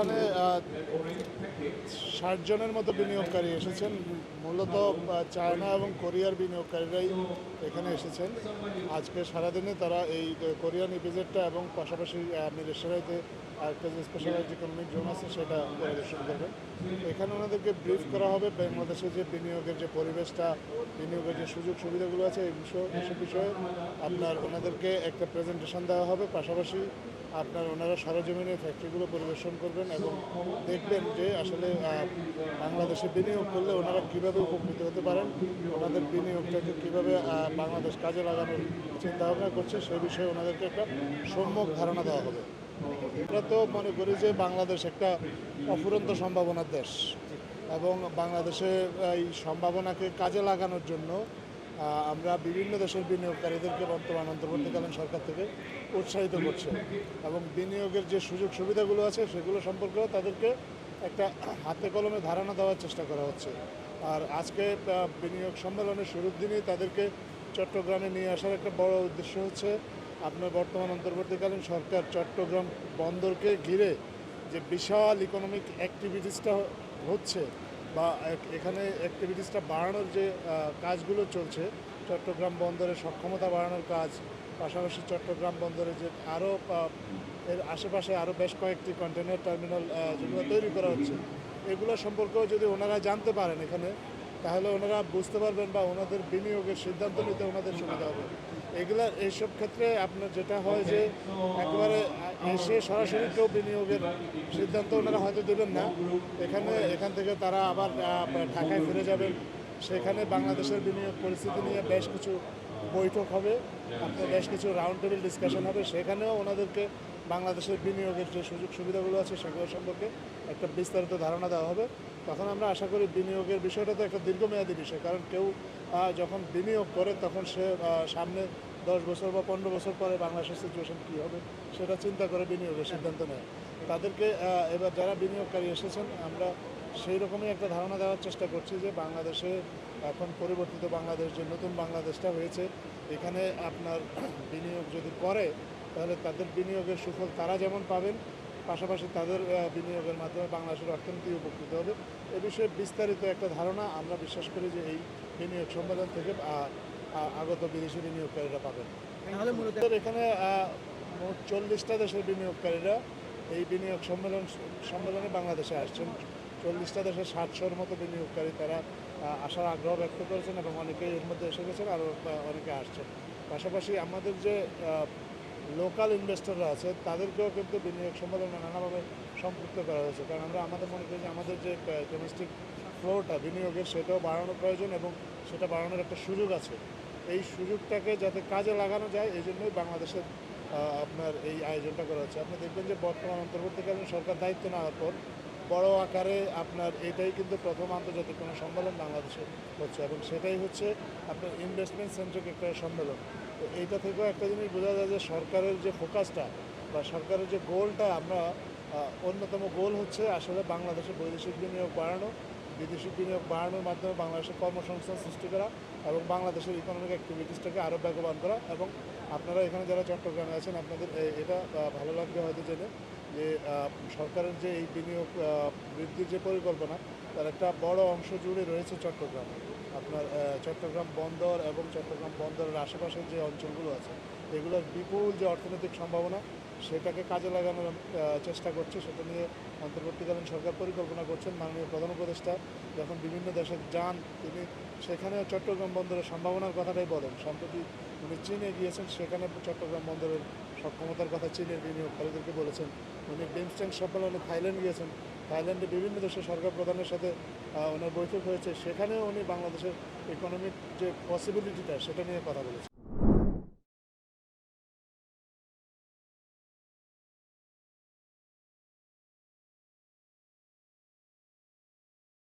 এখানে ষাট জনের মতো বিনিয়োগকারী এসেছেন। মূলত চায়না এবং কোরিয়ার বিনিয়োগকারীরাই এখানে এসেছেন। আজকে সারাদিনে তারা এই কোরিয়ান ইপিজেডটা এবং পাশাপাশি মিলেশিয়াতে একটা যে স্পেশালাইজ ইকোনমিক জোন আছে সেটা পরিদর্শন করবেন। এখানে ওনাদেরকে ব্রিফ করা হবে। বাংলাদেশে যে বিনিয়োগের যে পরিবেশটা, বিনিয়োগের যে সুযোগ সুবিধাগুলো আছে, এই বিষয় এসব বিষয়ে আপনার ওনাদেরকে একটা প্রেজেন্টেশন দেওয়া হবে। পাশাপাশি আপনার ওনারা সরজমিনে ফ্যাক্টরিগুলো পরিদর্শন করবেন এবং দেখবেন যে আসলে বাংলাদেশে বিনিয়োগ করলে ওনারা কীভাবে উপকৃত হতে পারেন, ওনাদের বিনিয়োগটাকে কীভাবে বাংলাদেশ কাজে লাগানোর চিন্তাভাবনা করছে সেই বিষয়ে ওনাদেরকে একটা সম্যক ধারণা দেওয়া হবে। আমরা তো মনে করি যে বাংলাদেশ একটা অফুরন্ত সম্ভাবনার দেশ এবং বাংলাদেশে এই সম্ভাবনাকে কাজে লাগানোর জন্য আমরা বিভিন্ন দেশের বিনিয়োগকারীদেরকে বর্তমান অন্তর্বর্তীকালীন সরকার থেকে উৎসাহিত করছে এবং বিনিয়োগের যে সুযোগ সুবিধাগুলো আছে সেগুলো সম্পর্কেও তাদেরকে একটা হাতে কলমে ধারণা দেওয়ার চেষ্টা করা হচ্ছে। আর আজকে বিনিয়োগ সম্মেলনের শুরুর দিনই তাদেরকে চট্টগ্রামে নিয়ে আসার একটা বড় উদ্দেশ্য হচ্ছে আপনার বর্তমান অন্তর্বর্তীকালীন সরকার চট্টগ্রাম বন্দরকে ঘিরে যে বিশাল ইকোনমিক অ্যাক্টিভিটিসটা হচ্ছে বা এখানে অ্যাক্টিভিটিসটা বাড়ানোর যে কাজগুলো চলছে, চট্টগ্রাম বন্দরের সক্ষমতা বাড়ানোর কাজ, পাশাপাশি চট্টগ্রাম বন্দরে যে আরও এর আশেপাশে আরও বেশ কয়েকটি কন্টেনার টার্মিনাল যেগুলো তৈরি করা হচ্ছে, এগুলো সম্পর্কেও যদি ওনারা জানতে পারেন এখানে, তাহলে ওনারা বুঝতে পারবেন বা ওনাদের বিনিয়োগের সিদ্ধান্ত নিতে ওনাদের সুবিধা হবে। এগুলা, এইসব ক্ষেত্রে আপনার যেটা হয় যে, একবারে এসে সরাসরি কেউ বিনিয়োগের সিদ্ধান্ত ওনারা হয়তো দেবেন না। এখানে, এখান থেকে তারা আবার ঢাকায় ফিরে যাবেন। সেখানে বাংলাদেশের বিনিয়োগ পরিস্থিতি নিয়ে বেশ কিছু বৈঠক হবে। আপনার বেশ কিছু রাউন্ড টেবিল ডিসকাশন হবে। সেখানেও ওনাদেরকে বাংলাদেশের বিনিয়োগের যে সুযোগ সুবিধাগুলো আছে সেগুলো সম্পর্কে একটা বিস্তারিত ধারণা দেওয়া হবে। তখন আমরা আশা করি বিনিয়োগের বিষয়টা তো একটা দীর্ঘমেয়াদী বিষয়। কারণ কেউ যখন বিনিয়োগ করে তখন সে সামনে দশ বছর বা পনেরো বছর পরে বাংলাদেশের সিচুয়েশন কী হবে সেটা চিন্তা করে বিনিয়োগের সিদ্ধান্ত নেয়। তাদেরকে এবার যারা বিনিয়োগকারী এসেছেন, আমরা সেই রকমই একটা ধারণা দেওয়ার চেষ্টা করছি যে বাংলাদেশে এখন পরিবর্তিত বাংলাদেশ, যে নতুন বাংলাদেশটা হয়েছে, এখানে আপনার বিনিয়োগ যদি করে তাহলে তাদের বিনিয়োগের সুফল তারা যেমন পাবেন পাশাপাশি তাদের বিনিয়োগের মাধ্যমে বাংলাদেশের অর্থনীতি উপকৃত হবে। এ বিষয়ে বিস্তারিত একটা ধারণা আমরা বিশ্বাস করি যে এই বিনিয়োগ সম্মেলন থেকে আগত বিদেশি বিনিয়োগকারীরা পাবেন। মূলত এখানে মোট চল্লিশটা দেশের বিনিয়োগকারীরা এই বিনিয়োগ সম্মেলন সম্মেলনে বাংলাদেশে আসছেন। চল্লিশটা দেশের সাতশোর মতো বিনিয়োগকারী তারা আসার আগ্রহ ব্যক্ত করেছেন এবং অনেকেই এর মধ্যে এসে গেছেন আরও অনেকে আসছেন। পাশাপাশি আমাদের যে লোকাল ইনভেস্টররা আছে, তাদেরকেও কিন্তু বিনিয়োগ সম্মেলনে নানাভাবে সম্পৃক্ত করা হয়েছে। কারণ আমরা, আমাদের মনে করি যে আমাদের যে ডোমেস্টিক ফ্লোটা বিনিয়োগের, সেটাও বাড়ানো প্রয়োজন এবং সেটা বাড়ানোর একটা সুযোগ আছে। এই সুযোগটাকে যাতে কাজে লাগানো যায়, এই জন্যই বাংলাদেশের আপনার এই আয়োজনটা করা হচ্ছে। আপনি দেখবেন যে বর্তমান অন্তর্বর্তীকালীন সরকার দায়িত্ব নেওয়ার পর বড় আকারে আপনার এটাই কিন্তু প্রথম আন্তর্জাতিক কোনো সম্মেলন বাংলাদেশে হচ্ছে এবং সেটাই হচ্ছে আপনার ইনভেস্টমেন্ট সেন্ট্রিক একটা সম্মেলন। এইটা থেকেও একটা জিনিস বোঝা যায় যে সরকারের যে ফোকাসটা বা সরকারের যে গোলটা আমরা অন্যতম গোল হচ্ছে আসলে বাংলাদেশে বৈদেশিক বিনিয়োগ বাড়ানো। বিদেশি বিনিয়োগ বাড়ানোর মাধ্যমে বাংলাদেশের কর্মসংস্থান সৃষ্টি করা এবং বাংলাদেশের ইকোনমিক অ্যাক্টিভিটিসটাকে আরও বেগবান করা এবং আপনারা এখানে যারা চট্টগ্রামে আছেন, আপনাদের এটা ভালো লাগবে হয়তো জেনে যে সরকারের যে এই বিনিয়োগ বৃদ্ধির যে পরিকল্পনা, তার একটা বড় অংশ জুড়ে রয়েছে চট্টগ্রাম। আপনার চট্টগ্রাম বন্দর এবং চট্টগ্রাম বন্দরের আশেপাশের যে অঞ্চলগুলো আছে, এগুলোর বিপুল যে অর্থনৈতিক সম্ভাবনা সেটাকে কাজে লাগানোর চেষ্টা করছে। সেটা নিয়ে অন্তর্বর্তীকালীন সরকার পরিকল্পনা করছেন মাননীয় প্রধান উপদেষ্টা। যখন বিভিন্ন দেশে যান তিনি, সেখানে চট্টগ্রাম বন্দরের সম্ভাবনার কথাটাই বলেন। সম্প্রতি উনি চীনে গিয়েছেন, সেখানে চট্টগ্রাম বন্দরের সক্ষমতার কথা চীনের বিনিয়োগকারীদেরকে বলেছেন। উনি বিমস্টেক সম্মেলনে থাইল্যান্ড গিয়েছেন। থাইল্যান্ডে বিভিন্ন দেশের সরকার প্রধানের সাথে ওনার বৈঠক হয়েছে। সেখানেও উনি বাংলাদেশের ইকোনমিক যে পসিবিলিটিটা সেটা নিয়ে কথা বলেছেন।